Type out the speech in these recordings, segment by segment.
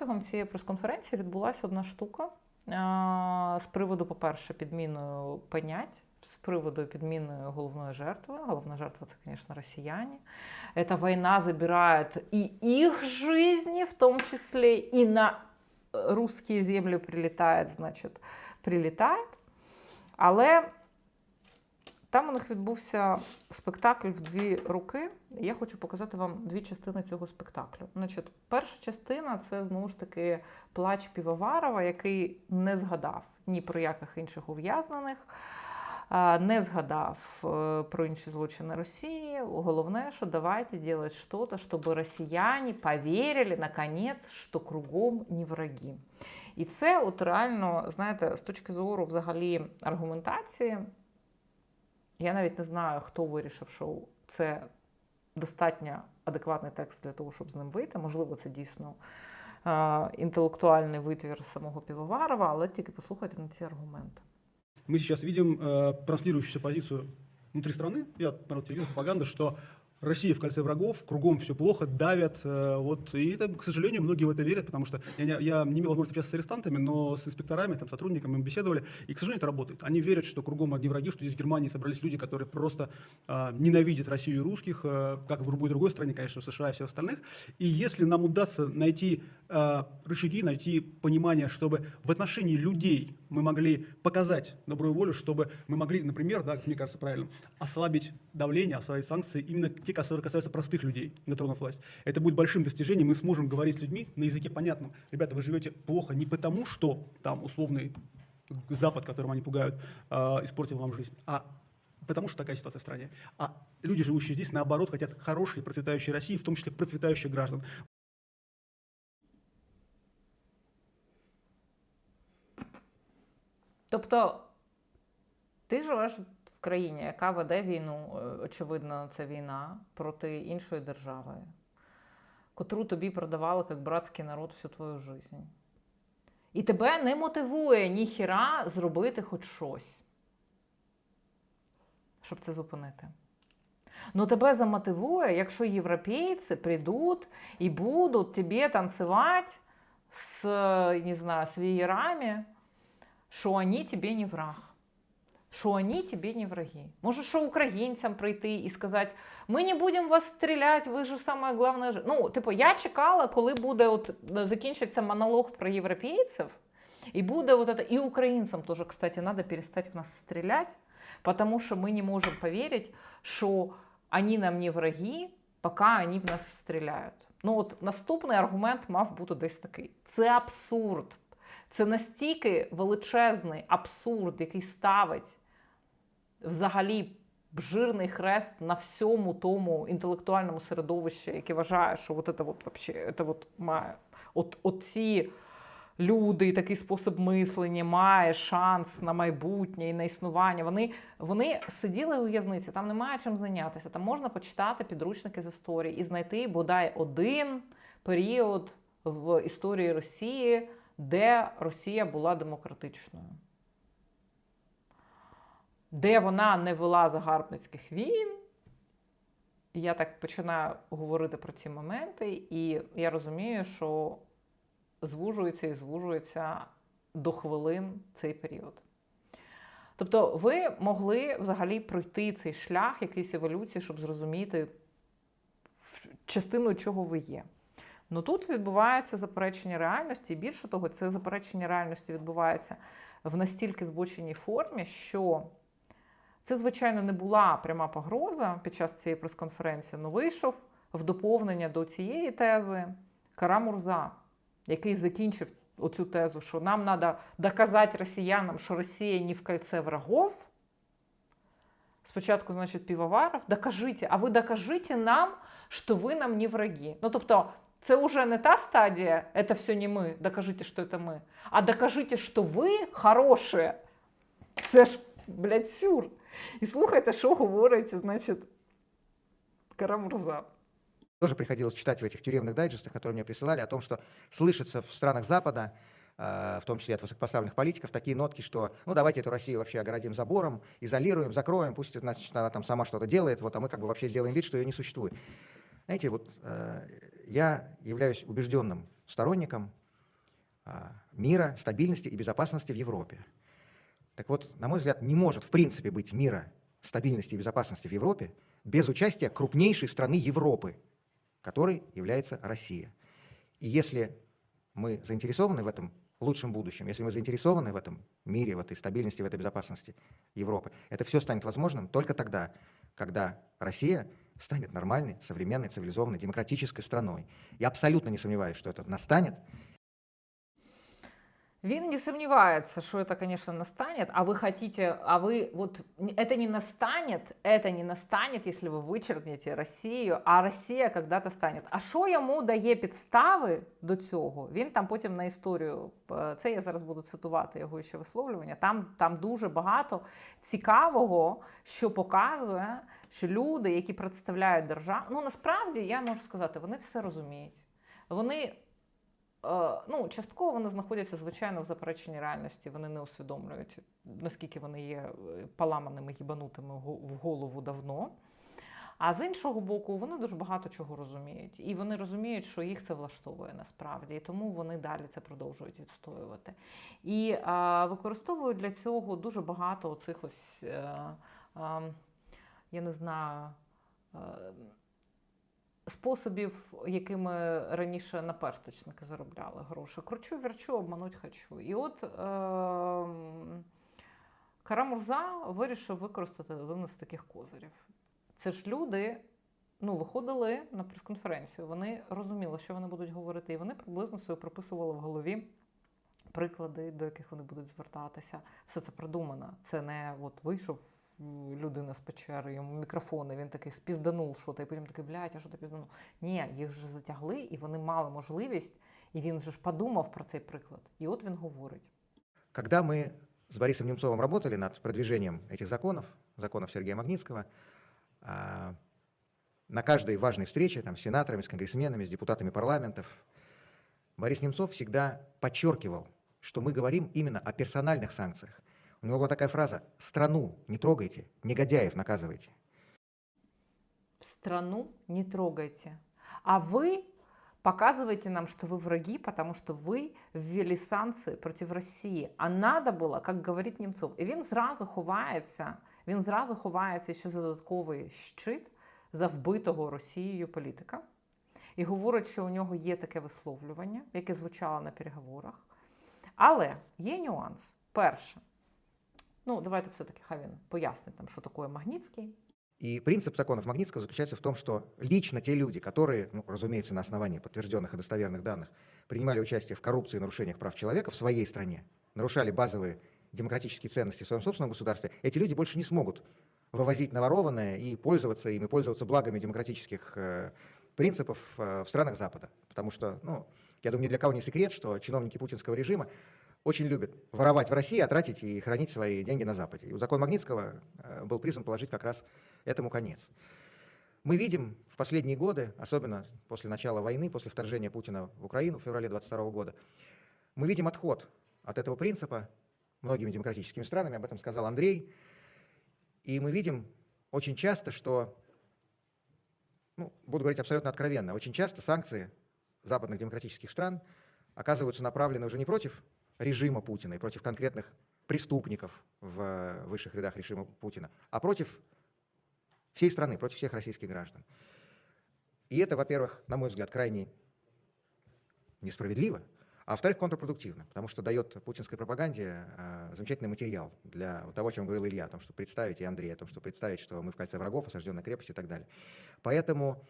протягом цієї прес-конференції відбулася одна штука з приводу, по-перше, підміною понять. З приводу підміни головної жертви. Головна жертва це, звісно, росіяне. Эта война забирает и их жизни, в том числе, и на русские землі прилітає, значить, прилітає. Але там у них відбувся спектакль в дві руки. Я хочу показати вам дві частини цього спектаклю. Значить, перша частина це знову ж таки плач Півоварова, який не згадав ні про яких інших ув'язнених, не згадав е, про інші злочини Росії. Головне, що давайте делать что-то, щоб росіяни повірили наконець, що кругом не враги. І це от реально, знаєте, з точки зору взагалі аргументації, я навіть не знаю, хто вирішив, що це достатньо адекватний текст для того, щоб з ним вийти. Можливо, це дійсно е, інтелектуальний витвір самого Півоварова, але тільки послухайте на ці аргументи. Мы сейчас видим э, транслирующуюся позицию внутри страны, я народ телевизор, пропаганда, что Россия в кольце врагов, кругом все плохо, давят. э, вот, и это, к сожалению, многие в это верят, потому что я не, я не имел возможности общаться с арестантами, но с инспекторами, там, сотрудниками мы беседовали, и, к сожалению, это работает. Они верят, что кругом одни враги, что здесь в Германии собрались люди, которые просто э, ненавидят Россию и русских, э, как в любой другой стране, конечно, США и всех остальных. И если нам удастся найти э, рычаги, найти понимание, чтобы в отношении людей мы могли показать добрую волю, чтобы мы могли, например, да, мне кажется правильным, ослабить давление, ослабить санкции, именно те, которые касаются простых людей, не тронув власть. Это будет большим достижением, мы сможем говорить с людьми на языке понятном. Ребята, вы живете плохо не потому, что там условный Запад, которым они пугают, э, испортил вам жизнь, а потому что такая ситуация в стране. А люди, живущие здесь, наоборот, хотят хорошей, процветающей России, в том числе процветающих граждан. Тобто, ти живеш в країні, яка веде війну, е, очевидно, це війна проти іншої держави, котру тобі продавали як братський народ всю твою життя. І тебе не мотивує ніхіра зробити хоч щось, щоб це зупинити. Ну тебе замотивує, якщо європейці прийдуть і будуть тобі танцювати з, не знаю, з що вони тобі не враг, що вони тобі не враги. Може, що українцям прийти і сказати, ми не будемо вас стріляти, ви ж саме головне. Ну, типу, я чекала, коли буде от, закінчиться монолог про європейців, і буде вот это, и украинцам тоже, кстати, надо перестать в нас стрелять, потому что мы не можем поверить, что они нам не враги, пока они в нас стріляють. Ну от наступний аргумент мав бути десь такий: це абсурд. Це настільки величезний абсурд, який ставить взагалі жирний хрест на всьому тому інтелектуальному середовищі, яке вважає, що от це от вообще, це от має от, от люди і такий спосіб мислення має шанс на майбутнє і на існування. Вони, вони сиділи у в'язниці, там немає чим зайнятися. Там можна почитати підручники з історії і знайти бодай один період в історії Росії, де Росія була демократичною. Де вона не вела загарбницьких війн. Я так починаю говорити про ці моменти, і я розумію, що звужується і звужується до хвилин цей період. Тобто, ви могли взагалі пройти цей шлях якийсь еволюції, щоб зрозуміти частиною чого ви є. Ну тут відбувається заперечення реальності, і більше того, це заперечення реальності відбувається в настільки збоченій формі, що це, звичайно, не була пряма погроза під час цієї прес-конференції, але вийшов в доповнення до цієї тези Кара Мурза, який закінчив оцю тезу, що нам треба доказати росіянам, що Росія не в кольце врагов. Спочатку, значить, Півоваров, докажіть, а ви докажіть нам, що ви нам не враги. Ну, тобто, це вже не та стадія, це все не ми, докажіть, що це ми, а докажіть, що ви хороші. Це ж, блядь, сюр. І слухайте, що говорить, значить, Карамурза. Тоже приходилось читать в этих тюремных дайджестах, которые мне присылали, о том, что слышится в странах Запада, э, в том числе от высокопоставленных политиков, такие нотки, что ну давайте эту Россию вообще оградим забором, изолируем, закроем, пусть значит, она там сама что-то делает, вот, а мы как бы вообще сделаем вид, что ее не существует. Знаете, вот э, я являюсь убежденным сторонником а, мира, стабильности и безопасности в Европе. Так вот, на мой взгляд, не может в принципе быть мира, стабильности и безопасности в Европе без участия крупнейшей страны Европы, которой является Россия. И если мы заинтересованы в этом лучшем будущем, если мы заинтересованы в этом мире, в этой стабильности, в этой безопасности Европы, это все станет возможным только тогда, когда Россия станет нормальной, современной, цивилизованной, демократической страной. Я абсолютно не сомневаюсь, что это настанет, Він не сомневается, что это, конечно, настанет, а вы хотите, а вы вот н- это не настанет, это не настанет, если вы вичерпнете Росію, а Росія когда-то станет. А що йому дає підстави до цього? Він там потім на історію, е, це я зараз буду цитувати його ще висловлювання. Там, там дуже багато цікавого, що показує, що люди, які представляють державу, ну насправді я можу сказати, вони все розуміють. Вони Е, ну, частково вони знаходяться, звичайно, в запереченні реальності. Вони не усвідомлюють, наскільки вони є е, поламаними, їбанутими в голову давно. А з іншого боку, вони дуже багато чого розуміють. І вони розуміють, що їх це влаштовує насправді. І тому вони далі це продовжують відстоювати. І а, використовують для цього дуже багато оцих ось, е, а, я не знаю, е, способів, якими раніше наперсточники заробляли гроші. Кручу, верчу, обмануть хочу. І от е, Карамурза вирішив використати один із таких козирів. Це ж люди ну, виходили на прес-конференцію, вони розуміли, що вони будуть говорити, і вони приблизно собі прописували в голові приклади, до яких вони будуть звертатися. Все це продумано. Це не от вийшов людина з печери, йому мікрофон, і він такий спізданув що то і потім такий, блядь, а що ти пізданув? Ні, їх же затягли, і вони мали можливість, і він же ж подумав про цей приклад. І от він говорить. Когда мы с Борисом Немцовым работали над продвижением этих законов, законов Сергея Магнитского, а, на каждой важной встрече там, с сенаторами, с конгрессменами, с депутатами парламентов, Борис Немцов всегда подчеркивал, что мы говорим именно о персональных санкциях. У него была такая фраза «страну не трогайте, негодяев наказывайте». Страну не трогайте. А вы показываете нам, что вы враги, потому что вы ввели санкції проти Росії. А надо було, як говорить Німцов. І він зразу ховається, він зразу ховається ще за додатковий щит за вбитого Росією політика. І говорить, що у нього є таке висловлювання, яке звучало на переговорах. Але є нюанс. Перше, ну давайте все-таки хай він пояснить нам, що таке Магнітський. И принцип законов Магнитского заключается в том, что лично те люди, которые, ну, разумеется, на основании подтвержденных и достоверных данных, принимали участие в коррупции и нарушениях прав человека в своей стране, нарушали базовые демократические ценности в своем собственном государстве, эти люди больше не смогут вывозить наворованное и пользоваться им, и пользоваться благами демократических э, принципов э, в странах Запада. Потому что, ну, я думаю, ни для кого не секрет, что чиновники путинского режима очень любят воровать в России, а тратить и хранить свои деньги на Западе. И закон Магнитского э, был призван положить как раз этому конец. Мы видим в последние годы, особенно после начала войны, после вторжения Путина в Украину в феврале 2022 года, мы видим отход от этого принципа многими демократическими странами, об этом сказал Андрей. И мы видим очень часто, что, ну, буду говорить абсолютно откровенно, очень часто санкции западных демократических стран оказываются направлены уже не против режима Путина и против конкретных преступников в высших рядах режима Путина, а против всей страны, против всех российских граждан. И это, во-первых, на мой взгляд, крайне несправедливо, а во-вторых, контрпродуктивно, потому что дает путинской пропаганде э, замечательный материал для того, о чем говорил Илья, о том, что представить, и Андрей, о том, что представить, что мы в кольце врагов, осажденной крепости и так далее. Поэтому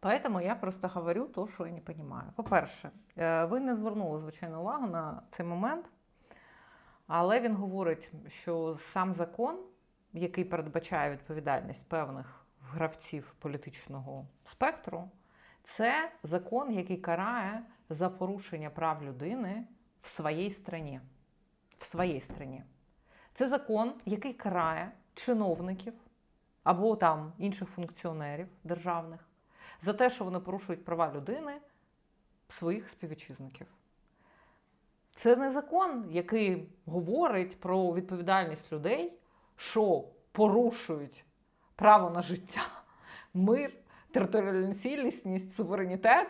Поэтому я просто говорю то, що я не розумію. По-перше, е, ви не звернули, звичайно, увагу на цей момент, але він говорить, що сам закон, який передбачає відповідальність певних гравців політичного спектру, це закон, який карає за порушення прав людини в своїй страні. В своїй страні. Це закон, який карає чиновників або там інших функціонерів державних за те, що вони порушують права людини своїх співвітчизників. Це не закон, який говорить про відповідальність людей, що порушують право на життя, мир, територіальну цілісність, суверенітет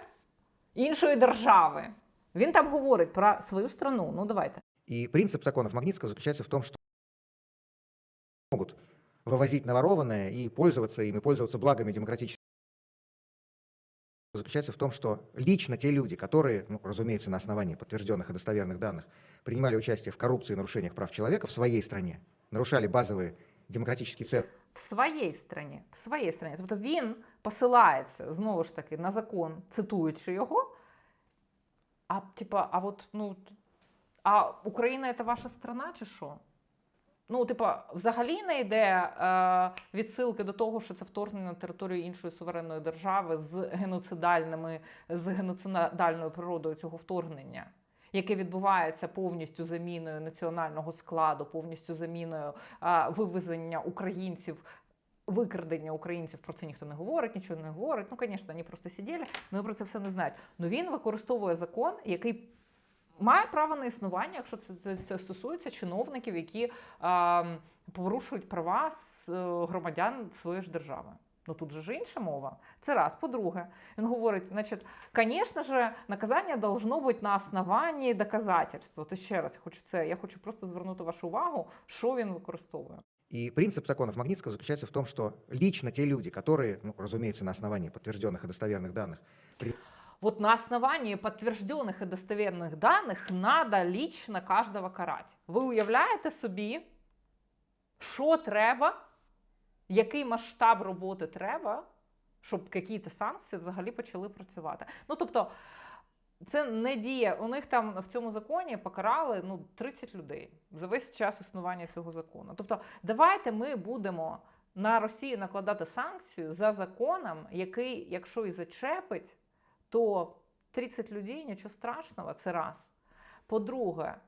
іншої держави. Він там говорить про свою страну. Ну давайте. И принцип законов Магнитского заключается в том, что могут вывозить наворованное и пользоваться им, и благами демократического заключается в том, что лично те люди, которые, ну, разумеется, на основании подтвержденных и достоверных данных, принимали участие в коррупции и нарушениях прав человека в своей стране, нарушали базовые демократические ценности, В своїй страні, в своїй страні. Тобто він посилається знову ж таки на закон, цитуючи його. А типа, а от ну а Україна це ваша страна, чи що? Ну, типа, взагалі не йде е, відсилки до того, що це вторгнення на територію іншої суверенної держави з геноцидальними, з геноцидальною природою цього вторгнення, яке відбувається повністю заміною національного складу, повністю заміною е, вивезення українців. Викрадення українців про це ніхто не говорить, нічого не говорить. Ну, звісно, вони просто сиділи, але про це все не знають. Ну він використовує закон, який має право на існування, якщо це, це, це стосується чиновників, які а, порушують права з, е, громадян своєї ж держави. Ну тут же ж інша мова. Це раз. По-друге, він говорить: значить, звісно ж, наказання должно бути на основанні доказательства. То ще раз я хочу це. Я хочу просто звернути вашу увагу, що він використовує. И принцип законов Магнитского заключается в том, что лично те люди, которые, ну, разумеется, на основании подтвержденных и достоверных данных, Вот на основании подтвержденных и достоверных даних надо лично каждого карати. Ви уявляєте собі, що треба, який масштаб роботи треба, щоб якісь санкції взагалі почали працювати. Ну тобто, це не діє. У них там в цьому законі покарали ну, 30 людей за весь час існування цього закону. Тобто, давайте ми будемо на Росію накладати санкцію за законом, який, якщо і зачепить, то 30 людей нічого страшного, це раз. По-друге,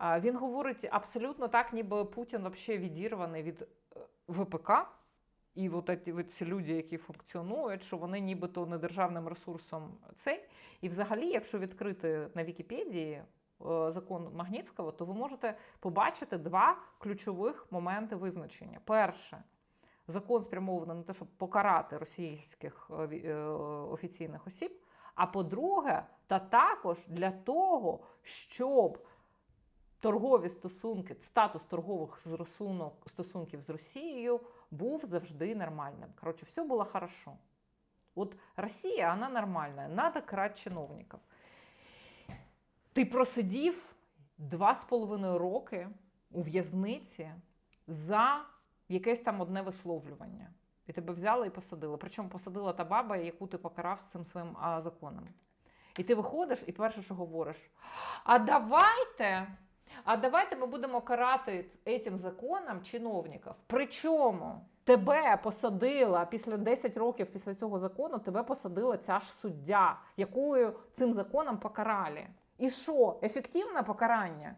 він говорить абсолютно так, ніби Путін взагалі відірваний від е, ВПК. І от ці, от ці люди, які функціонують, що вони нібито не державним ресурсом цей. І взагалі, якщо відкрити на Вікіпедії е, закон Магнітського, то ви можете побачити два ключових моменти визначення. Перше, закон спрямований на те, щоб покарати російських е, е, офіційних осіб. А по-друге, та також для того, щоб торгові стосунки, статус торгових стосунків з Росією був завжди нормальним. Коротше, все було хорошо. От Росія, вона нормальна, надо крати чиновників. Ти просидів два з половиною роки у в'язниці за якесь там одне висловлювання. І тебе взяли і посадили. Причому посадила та баба, яку ти покарав з цим своїм а, законом. І ти виходиш, і перше, що говориш: а давайте, а давайте ми будемо карати цим законом чиновників. Причому тебе посадила після 10 років після цього закону, тебе посадила ця ж суддя, якою цим законом покарали. І що? Ефективне покарання?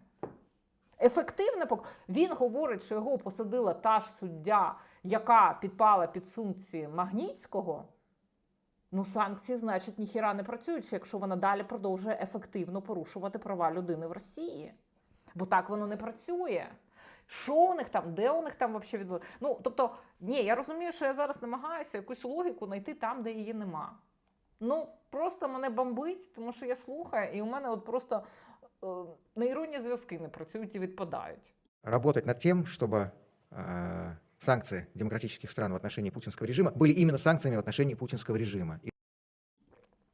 Ефективне. Він говорить, що його посадила та ж суддя, яка підпала під санкції Магнітського. Ну, санкції, значить, ніхіра не працюють, якщо вона далі продовжує ефективно порушувати права людини в Росії. Бо так воно не працює. Що у них там, де у них там взагалі відбувається? Ну, тобто, ні, я розумію, що я зараз намагаюся якусь логіку знайти там, де її нема. Ну, просто мене бомбить, тому що я слухаю, і у мене от просто нейронні зв'язки не працюють і відпадають. работать над тем, чтобы э, санкции демократических стран в отношении путинского режима были именно санкциями в отношении путинского режима. И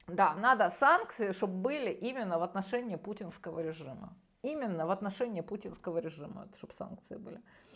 Да, надо санкции, чтобы были именно в отношении путинского режима. Именно в отношении путинского режима, чтобы санкции были.